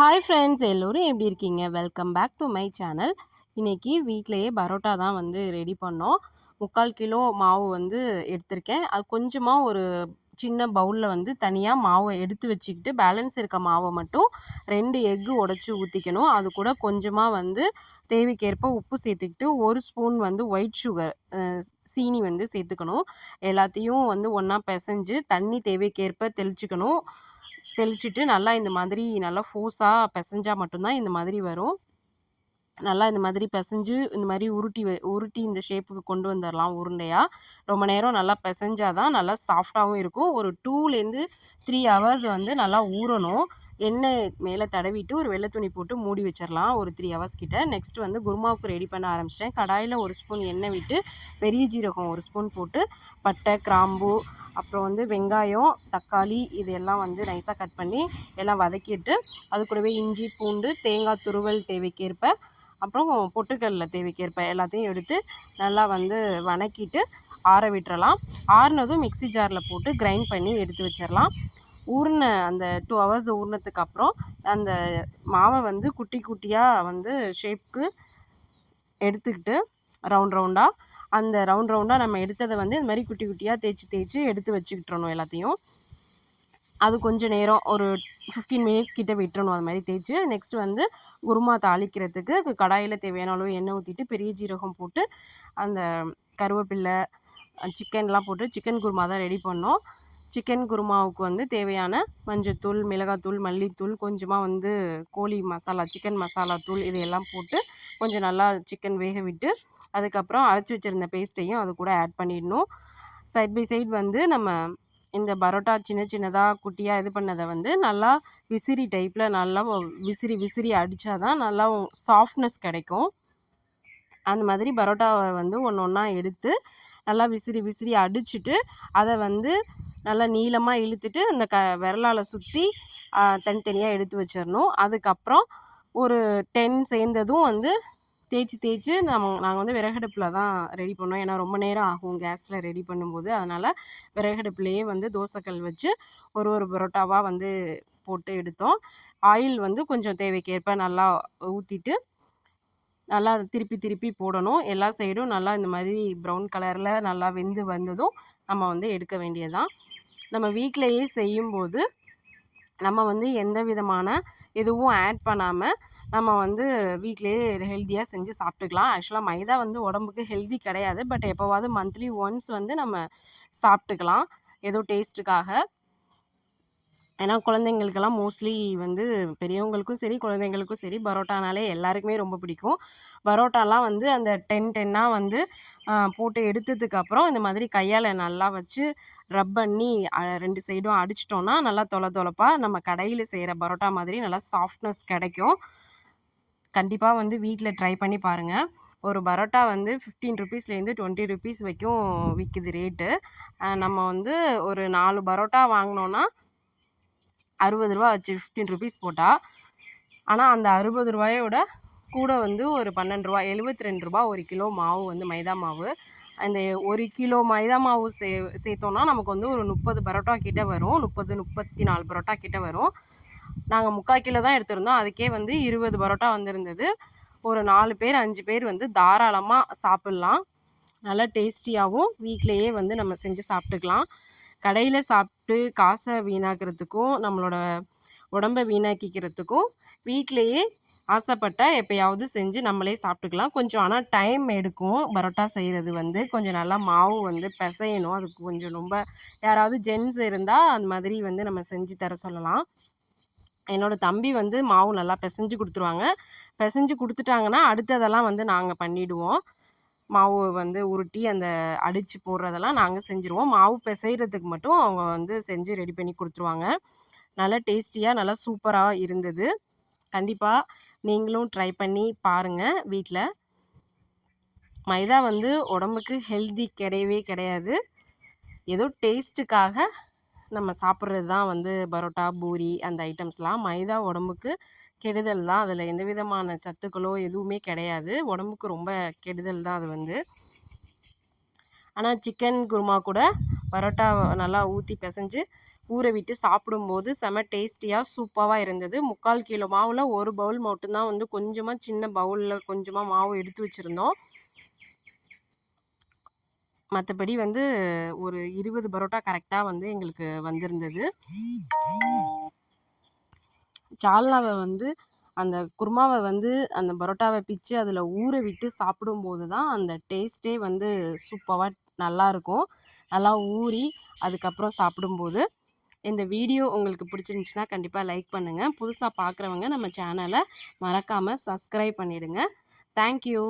Hi friends எல்லோரும் எப்படி இருக்கீங்க? Welcome back to my channel இன்றைக்கி வீட்டிலையே பரோட்டா தான் வந்து ரெடி பண்ணோம். முக்கால் கிலோ மாவு வந்து எடுத்திருக்கேன். அது கொஞ்சமாக ஒரு சின்ன பவுலில் வந்து தனியாக மாவை எடுத்து வச்சுக்கிட்டு பேலன்ஸ் இருக்க மாவை மட்டும் ரெண்டு எக்கு உடச்சி ஊற்றிக்கணும் அது கூட கொஞ்சமாக வந்து தேவைக்கேற்ப உப்பு சேர்த்துக்கிட்டு ஒரு ஸ்பூன் வந்து ஒயிட் சுகர் சீனி வந்து சேர்த்துக்கணும். எல்லாத்தையும் வந்து ஒன்றா பிசைஞ்சு தண்ணி தேவைக்கேற்ப தெளிச்சுக்கணும். தெளிச்சுட்டு நல்லா இந்த மாதிரி நல்லா ஃபோர்ஸாக பிசைஞ்சால் மட்டும்தான் இந்த மாதிரி வரும். நல்லா இந்த மாதிரி பிசைஞ்சு இந்த மாதிரி உருட்டி உருட்டி இந்த ஷேப்புக்கு கொண்டு வந்துடலாம் உருண்டையாக ரொம்ப நேரம் நல்லா பிசைஞ்சால் தான் நல்லா சாஃப்டாகவும் இருக்கும். ஒரு டூலேருந்து த்ரீ ஹவர்ஸ் வந்து நல்லா ஊறணும். எண்ணெய் மேலே தடவிட்டு ஒரு வெள்ளை துணி போட்டு மூடி வச்சிடலாம் ஒரு த்ரீ ஹவர்ஸ் கிட்ட. நெக்ஸ்ட் வந்து குருமாவுக்கு ரெடி பண்ண ஆரம்பிச்சிட்டேன். கடாயில் ஒரு ஸ்பூன் எண்ணெய் விட்டு பெரிய ஜீரகம் ஒரு ஸ்பூன் போட்டு பட்டை கிராம்பு அப்புறம் வந்து வெங்காயம் தக்காளி இது எல்லாம் வந்து நைஸாக கட் பண்ணி எல்லாம் வதக்கிட்டு அது கூடவே இஞ்சி பூண்டு தேங்காய் துருவல் தேவைக்கேற்ப அப்புறம் பொட்டுக்கடல தேவைக்கேற்ப எல்லாத்தையும் எடுத்து நல்லா வந்து வணக்கிட்டு ஆற விட்டுறலாம். ஆறுனதும் மிக்சி ஜாரில் போட்டு கிரைண்ட் பண்ணி எடுத்து வச்சிடலாம் ஊறின அந்த டூ ஹவர்ஸ் ஊறினதுக்கு அப்புறம் அந்த மாவை வந்து குட்டி குட்டியாக வந்து ஷேப்க்கு எடுத்துக்கிட்டு ரவுண்ட் ரவுண்டாக அந்த ரவுண்ட் ரவுண்டாக நம்ம எடுத்ததை வந்து இந்த மாதிரி குட்டி குட்டியாக தேய்ச்சி தேய்ச்சி எடுத்து வச்சுக்கிட்டுறணும் எல்லாத்தையும். அது கொஞ்சம் நேரம் ஒரு ஃபிஃப்டீன் மினிட்ஸ் கிட்டே விட்டுறணும் அது மாதிரி தேய்ச்சி. நெக்ஸ்ட் வந்து குருமா தாளிக்கிறதுக்கு கடாயில் தேவையான அளவு எண்ணெய் ஊற்றிட்டு பெரிய ஜீரகம் போட்டு அந்த கருவேப்பில்லை சிக்கன்லாம் போட்டு சிக்கன் குருமா தான் ரெடி பண்ணோம். சிக்கன் குருமாவுக்கு வந்து தேவையான மஞ்சத்தூள் மிளகாத்தூள் மல்லித்தூள் கொஞ்சமாக வந்து கோழி மசாலா சிக்கன் மசாலா தூள் இதையெல்லாம் போட்டு கொஞ்சம் நல்லா சிக்கன் வேக விட்டு அதுக்கப்புறம் அரைச்சி வச்சுருந்த பேஸ்ட்டையும் அது கூட ஆட் பண்ணிடணும். சைட் பை சைட் வந்து நம்ம இந்த பரோட்டா சின்ன சின்னதாக குட்டியாக இது பண்ணதை வந்து நல்லா விசிறி டைப்பில் நல்லா விசிறி விசிறி அடித்தா தான் நல்லா சாஃப்ட்னஸ் கிடைக்கும். அந்த மாதிரி பரோட்டாவை வந்து ஒன்று ஒன்றா எடுத்து நல்லா விசிறி விசிறி அடிச்சுட்டு அதை வந்து நல்லா நீளமாக இழுத்துட்டு அந்த க விரலால் சுற்றி தனித்தனியாக எடுத்து வச்சிடணும் அதுக்கப்புறம் ஒரு டென் சேர்ந்ததும் வந்து தேய்ச்சி தேய்ச்சி நம்ம நாங்கள் வந்து விறகடுப்பில் தான் ரெடி பண்ணோம். ஏன்னா ரொம்ப நேரம் ஆகும் கேஸில் ரெடி பண்ணும்போது. அதனால் விறகடுப்புலேயே வந்து தோசைக்கல் வச்சு ஒரு ஒரு பரோட்டாவாக வந்து போட்டு எடுத்தோம். ஆயில் வந்து கொஞ்சம் தேவைக்கேற்ப நல்லா ஊற்றிட்டு நல்லா திருப்பி திருப்பி போடணும். எல்லா சைடும் நல்லா இந்த மாதிரி ப்ரௌன் கலரில் நல்லா வெந்து வந்ததும் நம்ம வந்து எடுக்க வேண்டியதுதான். நம்ம வீட்டிலையே செய்யும்போது நம்ம வந்து எந்த விதமான எதுவும் ஆட் பண்ணாமல் நம்ம வந்து வீட்டிலேயே ஹெல்த்தியாக செஞ்சு சாப்பிட்டுக்கலாம். ஆக்சுவலாக மைதா வந்து உடம்புக்கு ஹெல்தி கிடையாது. பட் எப்போவாவது மந்த்லி ஒன்ஸ் வந்து நம்ம சாப்பிட்டுக்கலாம். ஏதோ டேஸ்ட்டுக்காக ஏன்னா குழந்தைங்களுக்கெல்லாம் மோஸ்ட்லி வந்து பெரியவங்களுக்கும் சரி குழந்தைங்களுக்கும் சரி பரோட்டானாலே எல்லாருக்குமே ரொம்ப பிடிக்கும். பரோட்டாலாம் வந்து அந்த டென் டென்னாக வந்து போட்டு எடுத்ததுக்கப்புறம் இந்த மாதிரி கையால் நல்லா வச்சு ரப் பண்ணி ரெண்டு சைடும் அடிச்சிட்டோன்னா நல்லா தொலை தொலைப்பாக நம்ம கடையில் செய்கிற பரோட்டா மாதிரி நல்லா சாஃப்ட்னஸ் கிடைக்கும். கண்டிப்பாக வந்து வீட்டில் ட்ரை பண்ணி பாருங்கள் ஒரு பரோட்டா வந்து ஃபிஃப்டீன் ருபீஸ்லேருந்து டுவெண்ட்டி ருபீஸ் வரைக்கும் விற்கிது ரேட்டு நம்ம வந்து ஒரு நாலு பரோட்டா வாங்கினோன்னா அறுபது ரூபா வச்சு ஃபிஃப்டீன் ருபீஸ் போட்டால் ஆனால் அந்த அறுபது ரூபாயோட கூட வந்து ஒரு பன்னெண்டு ரூபா எழுபத்தி ரெண்டு ரூபா ஒரு கிலோ மாவு வந்து மைதா மாவு. அந்த ஒரு கிலோ மைதா மாவு சே சேர்த்தோன்னா நமக்கு வந்து ஒரு முப்பது பரோட்டா கிட்டே வரும். முப்பது முப்பத்தி நாலு பரோட்டா கிட்டே வரும். நாங்கள் முக்கால் கிலோ தான் எடுத்திருந்தோம். அதுக்கே வந்து இருபது பரோட்டா வந்திருந்தது. ஒரு நாலு பேர் அஞ்சு பேர் வந்து தாராளமாக சாப்பிட்லாம். நல்லா டேஸ்டியாகவும் வீட்டிலையே வந்து நம்ம செஞ்சு சாப்பிட்டுக்கலாம். கடையில் சாப்பிட்டு காசை வீணாக்கிறதுக்கும் நம்மளோட உடம்பை வீணாக்கிக்கிறதுக்கும் வீட்டிலையே ஆசைப்பட்டால் எப்போயாவது செஞ்சு நம்மளே சாப்பிட்டுக்கலாம். கொஞ்சம் ஆனால் டைம் எடுக்கும். பரோட்டா செய்கிறது வந்து கொஞ்சம் நல்லா மாவு வந்து பிசையணும். அதுக்கு கொஞ்சம் ரொம்ப யாராவது ஜென்ஸ் இருந்தால் அந்த மாதிரி வந்து நம்ம செஞ்சு தர சொல்லலாம். என்னோடய தம்பி வந்து மாவு நல்லா பிசைஞ்சு கொடுத்துருவாங்க. பிசைஞ்சு கொடுத்துட்டாங்கன்னா அடுத்ததெல்லாம் வந்து நாங்கள் பண்ணிவிடுவோம் மாவு வந்து உருட்டி அந்த அடித்து போடுறதெல்லாம் நாங்கள் செஞ்சுருவோம். மாவு பிசைகிறதுக்கு மட்டும் அவங்க வந்து செஞ்சு ரெடி பண்ணி கொடுத்துருவாங்க. நல்லா டேஸ்டியாக நல்லா சூப்பராக இருந்தது. கண்டிப்பாக நீங்களும் ட்ரை பண்ணி பாருங்கள் வீட்டில் மைதா வந்து உடம்புக்கு ஹெல்தி கிடையவே கிடையாது. ஏதோ டேஸ்ட்டுக்காக நம்ம சாப்பிட்றது தான் வந்து பரோட்டா பூரி அந்த ஐட்டம்ஸ்லாம் மைதா உடம்புக்கு கெடுதல் தான். அதில் எந்த விதமான சத்துக்களோ எதுவுமே கிடையாது. உடம்புக்கு ரொம்ப கெடுதல் தான் அது வந்து. ஆனால் சிக்கன் குருமா கூட பரோட்டா நல்லா ஊற்றி பிசைஞ்சு ஊற விட்டு சாப்பிடும்போது செம டேஸ்டியாக சூப்பராக இருந்தது. முக்கால் கிலோ மாவில் ஒரு பவுல் மட்டும்தான் வந்து கொஞ்சமாக சின்ன பவுலில் கொஞ்சமாக மாவு எடுத்து வச்சுருந்தோம். மற்றபடி வந்து ஒரு இருபது பரோட்டா கரெக்டாக வந்து எங்களுக்கு வந்திருந்தது. சால்னாவை வந்து அந்த குருமாவை வந்து அந்த பரோட்டாவை பிச்சு அதில் ஊற விட்டு சாப்பிடும்போது தான் அந்த டேஸ்ட்டே வந்து சூப்பராக நல்லாயிருக்கும் நல்லா ஊறி அதுக்கப்புறம் சாப்பிடும்போது. இந்த வீடியோ உங்களுக்கு பிடிச்சிருந்துச்சின்னா கண்டிப்பாக லைக் பண்ணுங்கள் புதுசாக பார்க்குறவங்க நம்ம சேனலை மறக்காமல் சப்ஸ்கிரைப் பண்ணிவிடுங்க தேங்க்யூ